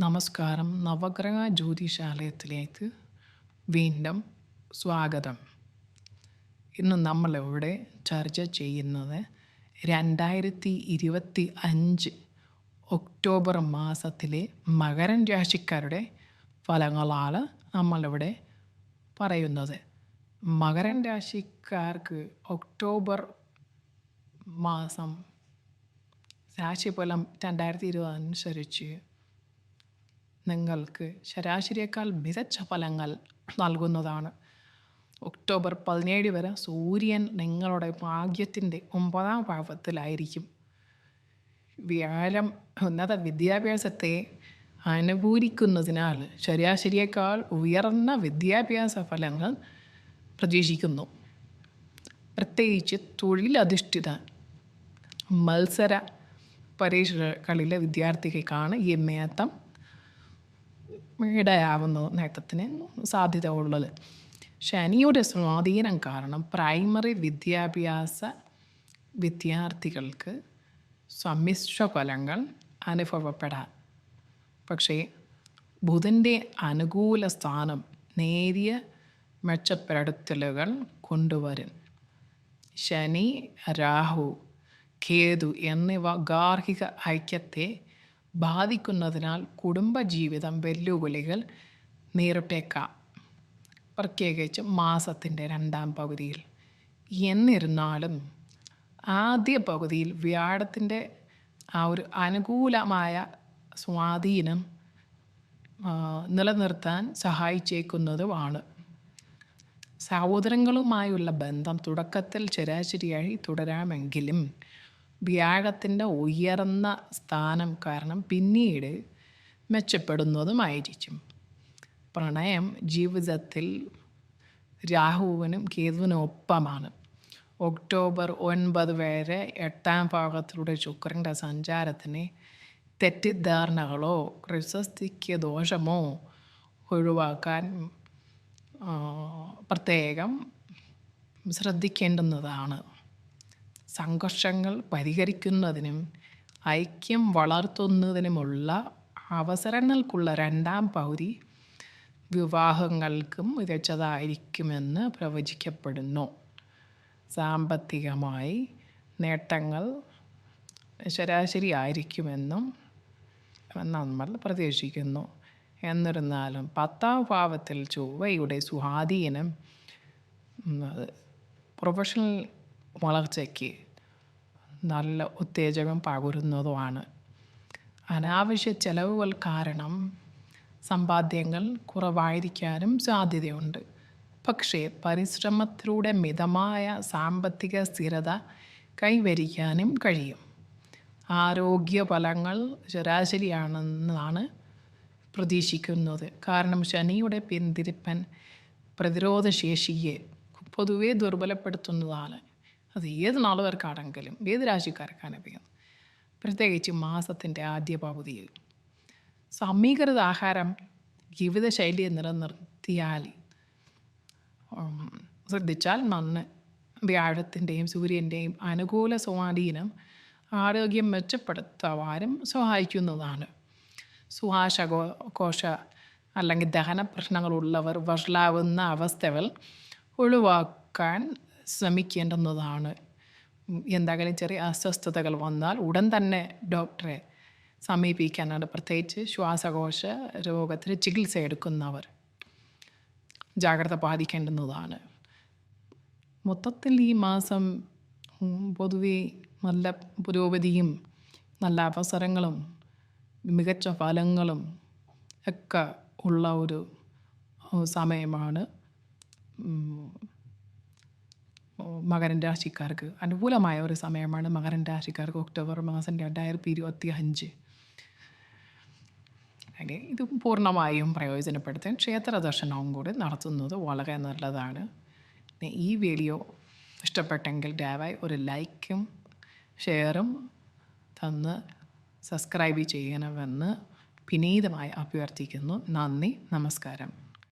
നമസ്കാരം. നവഗ്രഹ ജ്യോതിശാലയത്തിലേക്ക് വീണ്ടും സ്വാഗതം. ഇന്ന് നമ്മളിവിടെ ചർച്ച ചെയ്യുന്നത് രണ്ടായിരത്തി ഇരുപത്തി അഞ്ച് ഒക്ടോബർ മാസത്തിലെ മകരൻ രാശിക്കാരുടെ ഫലങ്ങളാണ് നമ്മളിവിടെ പറയുന്നത്. മകരൻ രാശിക്കാർക്ക് ഒക്ടോബർ മാസം രാശിഫലം രണ്ടായിരത്തി ഇരുപത് അനുസരിച്ച് നിങ്ങൾക്ക് ശരാശരിയേക്കാൾ മികച്ച ഫലങ്ങൾ നൽകുന്നതാണ്. ഒക്ടോബർ പതിനേഴ് വരെ സൂര്യൻ നിങ്ങളുടെ ഭാഗ്യത്തിന്റെ ഒമ്പതാം ഭാവത്തിലായിരിക്കും വ്യാഴം ഉന്നത വിദ്യാഭ്യാസത്തെ അനുകൂലിക്കുന്നതിനാൽ ശരാശരിയേക്കാൾ ഉയർന്ന വിദ്യാഭ്യാസ ഫലങ്ങൾ പ്രതീക്ഷിക്കുന്നു. പ്രത്യേകിച്ച് തൊഴിലധിഷ്ഠിത മത്സര പരീക്ഷകളിലെ വിദ്യാർത്ഥികൾക്കാണ് ഈ മേത്തം ഇടയാവുന്ന നേട്ടത്തിന് സാധ്യത ഉള്ളത്. ശനിയുടെ സ്വാധീനം കാരണം പ്രൈമറി വിദ്യാഭ്യാസ വിദ്യാർത്ഥികൾക്ക് സമ്മിശ്ര ഫലങ്ങൾ അനുഭവപ്പെടാം. പക്ഷേ ബുധന്റെ അനുകൂല സ്ഥാനം നേരിയ മെച്ചപ്പെടുത്തലുകൾ കൊണ്ടുവരും. ശനി രാഹു കേതു എന്നിവ ഗാർഹിക ഐക്യത്തെ ബാധിക്കുന്നതിനാൽ കുടുംബജീവിതം വെല്ലുവിളികൾ നേരിട്ടേക്കാം. പ്രത്യേകിച്ച് മാസത്തിന്റെ രണ്ടാം പകുതിയിൽ. എന്നിരുന്നാലും ആദ്യ പകുതിയിൽ വ്യാഴത്തിന്റെ ആ ഒരു അനുകൂലമായ സ്വാധീനം നിലനിർത്താൻ സഹായിച്ചേക്കുന്നതുമാണ്. സഹോദരങ്ങളുമായുള്ള ബന്ധം തുടക്കത്തിൽ ശരാശരിയായി തുടരാമെങ്കിലും വ്യാഴത്തിന്റെ ഉയർന്ന സ്ഥാനം കാരണം പിന്നീട് മെച്ചപ്പെടുന്നതുമായിരിക്കും. പ്രണയം ജീവിതത്തിൽ രാഹുവിനും കേതുവിനും ഒപ്പമാണ്. ഒക്ടോബർ ഒൻപത് വരെ എട്ടാം ഭാഗത്തിലൂടെ ശുക്രന്റെ സഞ്ചാരത്തിന് തെറ്റിദ്ധാരണകളോ പ്രശസ്തിക്ക് ദോഷമോ ഒഴിവാക്കാൻ പ്രത്യേകം ശ്രദ്ധിക്കേണ്ടുന്നതാണ്. സംഘർഷങ്ങൾ പരിഹരിക്കുന്നതിനും ഐക്യം വളർത്തുന്നതിനുമുള്ള അവസരങ്ങൾക്കുള്ള രണ്ടാം പൗതി വിവാഹങ്ങൾക്കും മികച്ചതായിരിക്കുമെന്ന് പ്രവചിക്കപ്പെടുന്നു. സാമ്പത്തികമായി നേട്ടങ്ങൾ ശരാശരി ആയിരിക്കുമെന്നും നമ്മൾ പ്രതീക്ഷിക്കുന്നു. എന്നിരുന്നാലും പത്താം ഭാവത്തിൽ ചൊവ്വയുടെ സ്വാധീനം പ്രൊഫഷണൽ വളർച്ചയ്ക്ക് നല്ല ഉത്തേജകം പകരുന്നതുമാണ്. അനാവശ്യ ചെലവുകൾ കാരണം സമ്പാദ്യങ്ങൾ കുറവായിരിക്കാനും സാധ്യതയുണ്ട്. പക്ഷേ പരിശ്രമത്തിലൂടെ മിതമായ സാമ്പത്തിക സ്ഥിരത കൈവരിക്കാനും കഴിയും. ആരോഗ്യ ഫലങ്ങൾ ശരാശരിയാണെന്നാണ് പ്രതീക്ഷിക്കുന്നത്. കാരണം ശനിയുടെ പിന്തിരിപ്പൻ പ്രതിരോധശേഷിയെ പൊതുവേ ദുർബലപ്പെടുത്തുന്നതാണ്. അത് ഏത് നാളുകാർക്കാണെങ്കിലും ഏത് രാശിക്കാർക്കാണെങ്കിലും. പ്രത്യേകിച്ച് മാസത്തിന്റെ ആദ്യ പകുതിയിൽ സമീകൃത ആഹാരം ജീവിതശൈലിയെ നിലനിർത്തിയാൽ ശ്രദ്ധിച്ചാൽ നന്ന് വ്യാഴത്തിന്റെയും സൂര്യന്റെയും അനുകൂല സ്വാധീനം ആരോഗ്യം മെച്ചപ്പെടുത്തുവാനും സഹായിക്കുന്നതാണ്. സുഹാശകോ കോശ അല്ലെങ്കിൽ ദഹന പ്രശ്നങ്ങളുള്ളവർ വഷളാവുന്ന അവസ്ഥകൾ ഒഴിവാക്കാൻ ശ്രമിക്കേണ്ടുന്നതാണ്. എന്തെങ്കിലും ചെറിയ അസ്വസ്ഥതകൾ വന്നാൽ ഉടൻ തന്നെ ഡോക്ടറെ സമീപിക്കാനാണ്. പ്രത്യേകിച്ച് ശ്വാസകോശ രോഗത്തിന് ചികിത്സ എടുക്കുന്നവർ ജാഗ്രത പാലിക്കേണ്ടുന്നതാണ്. മൊത്തത്തിൽ ഈ മാസം പൊതുവെ നല്ല പുരോഗതിയും നല്ല അവസരങ്ങളും മികച്ച ഫലങ്ങളും ഒക്കെ ഉള്ള ഒരു സമയമാണ്. മകരൻ രാശിക്കാർക്ക് അനുകൂലമായ ഒരു സമയമാണ് മകരൻ രാശിക്കാർക്ക് ഒക്ടോബർ മാസം രണ്ടായിരത്തി ഇരുപത്തി അഞ്ച് അങ്ങനെ ഇത് പൂർണമായും പ്രയോജനപ്പെടുത്താൻ ക്ഷേത്ര ദർശനവും കൂടി നടത്തുന്നത് വളരെ നല്ലതാണ്. പിന്നെ ഈ വീഡിയോ ഇഷ്ടപ്പെട്ടെങ്കിൽ ദയവായി ഒരു ലൈക്കും ഷെയറും തന്ന് സബ്സ്ക്രൈബ് ചെയ്യണമെന്ന് വിനീതമായി അഭ്യർത്ഥിക്കുന്നു. നന്ദി നമസ്കാരം.